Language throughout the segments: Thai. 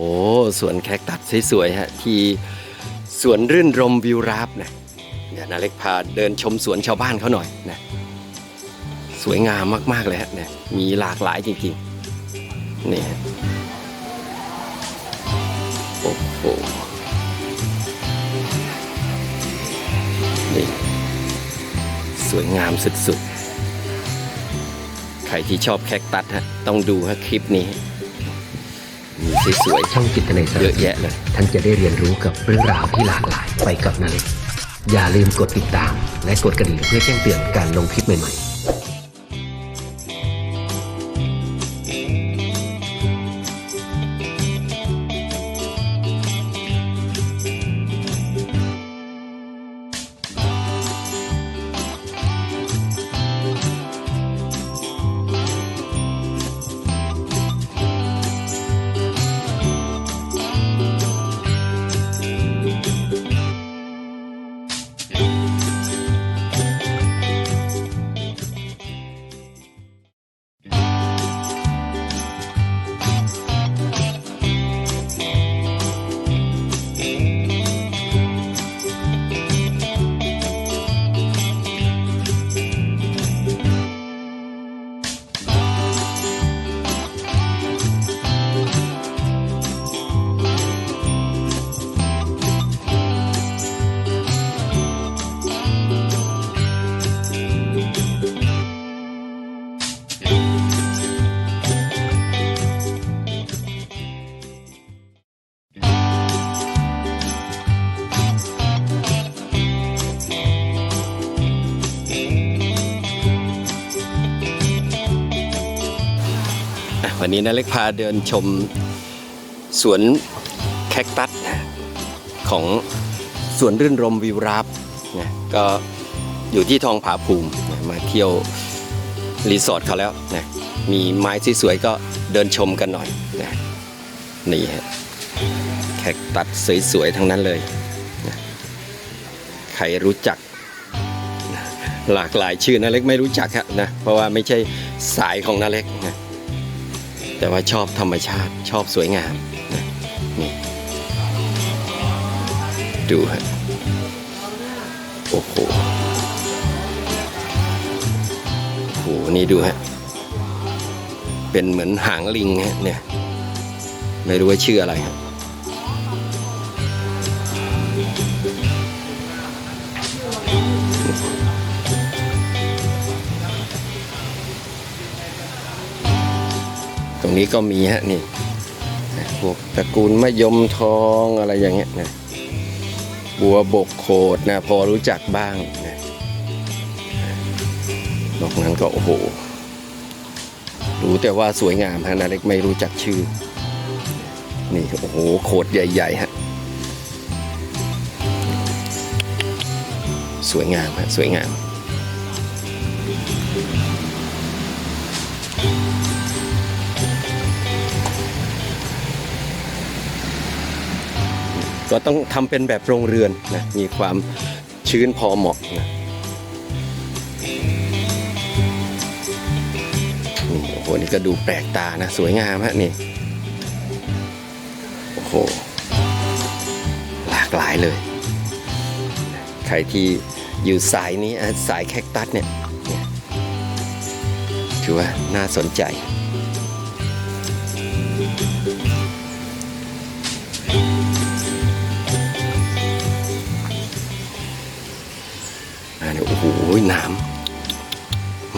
โอ้สวนแคคตัสสวยๆฮะที่สวนรื่นรมวิวราบนะเดี๋ยวนาเล็กพาเดินชมสวนชาวบ้านเขาหน่อยนะสวยงามมากๆเลยฮะเนี่ยมีหลากหลายจริงๆนี่โอ้โหนี่สวยงามสุดๆ ใครที่ชอบแคคตัสฮะต้องดูฮะคลิปนี้ มีสวยช่องจิตในสๆเยระอะแยะเลย ท่านจะได้เรียนรู้กับเรื่องราวที่หลากหลายไปกับนาเล็กอย่าลืมกดติดตาม และกดกระดิ่งเพื่อแจ้งเตือนการลงคลิปใหม่ๆ วันนี้นาเล็กพาเดินชมสวนแคคตัสของสวนรื่นรมวิวราบนะก็อยู่ที่ทองผาภูมินะมาเที่ยวรีสอร์ทเขาแล้วนะมีไม้สวยๆก็เดินชมกันหน่อยนะนี่ฮะแคคตัสสวยๆทั้งนั้นเลยนะใครรู้จักหลากหลายชื่อนาเล็กไม่รู้จักครับนะเพราะว่าไม่ใช่สายของนาเล็กนะ แต่ว่าชอบธรรมชาติชอบสวยงามนะนี่ดูฮะโอ้โหโหนี่ดูฮะเป็นเหมือนหางลิงฮะเนี่ยไม่รู้ว่าชื่ออะไรครับ นี้ก็มีฮะนี่พวกตระกูลมะยมทองอะไรอย่างเงี้ยนะบัวบกโขดนะพอรู้จักบ้างนะนอกนั้นก็โอ้โห รู้แต่ว่าสวยงามฮะนาเล็กไม่รู้จักชื่อ นี่โอ้โหโขดใหญ่ๆฮะสวยงามฮะสวยงาม ก็ต้องทำเป็นแบบโรงเรือนนะมีความชื้นพอเหมาะนะนี่โอ้โหนี่ก็ดูแปลกตานะสวยงามฮะนี่โอ้โหหลากหลายเลย ใครที่อยู่สายนี้สายแคคตัสเนี่ยเนี่ยถือว่าน่าสนใจ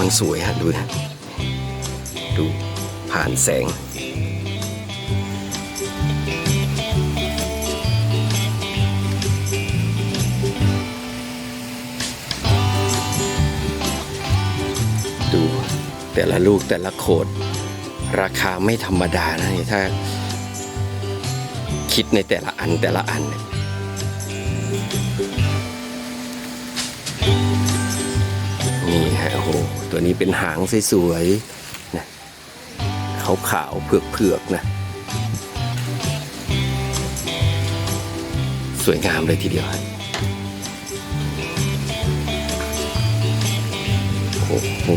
ำมันสวยฮะดูนะ ดูผ่านแสง ดูแต่ละลูกแต่ละโขด ราคาไม่ธรรมดานะนี่ถ้าคิดในแต่ละอันแต่ละอันเนี่ย ตัวนี้เป็นหางสวยๆนะขาวๆเผือกๆนะสวยงามเลยทีเดียวโอ้โห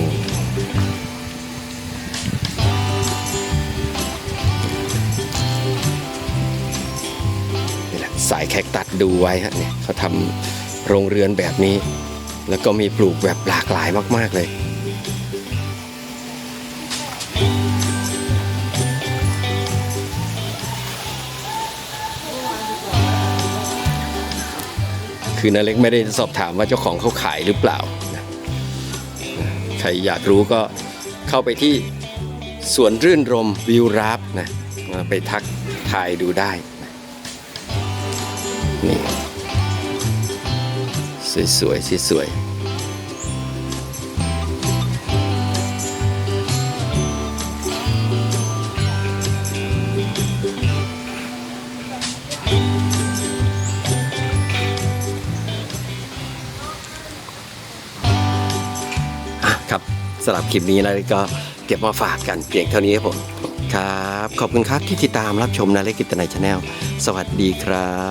สายแคคตัดดูไว้ฮะเนี่ยเขาทำโรงเรือนแบบนี้ แล้วก็มีปลูกแบบหลากหลายมาก ๆ เลย คือนาเล็กไม่ได้สอบถามว่าเจ้าของเขาขายหรือเปล่า ใครอยากรู้ก็เข้าไปที่สวนรื่นรมวิวราฟนะไปทักทายดูได้นะนี่สวยๆสวยๆ สำหรับคลิปนี้นะก็เก็บมาฝากกันเพียงเท่านี้ครับผมครับ ขอบคุณครับที่ติดตามรับชมนาเล็กกิตนายชาแนลสวัสดีครับ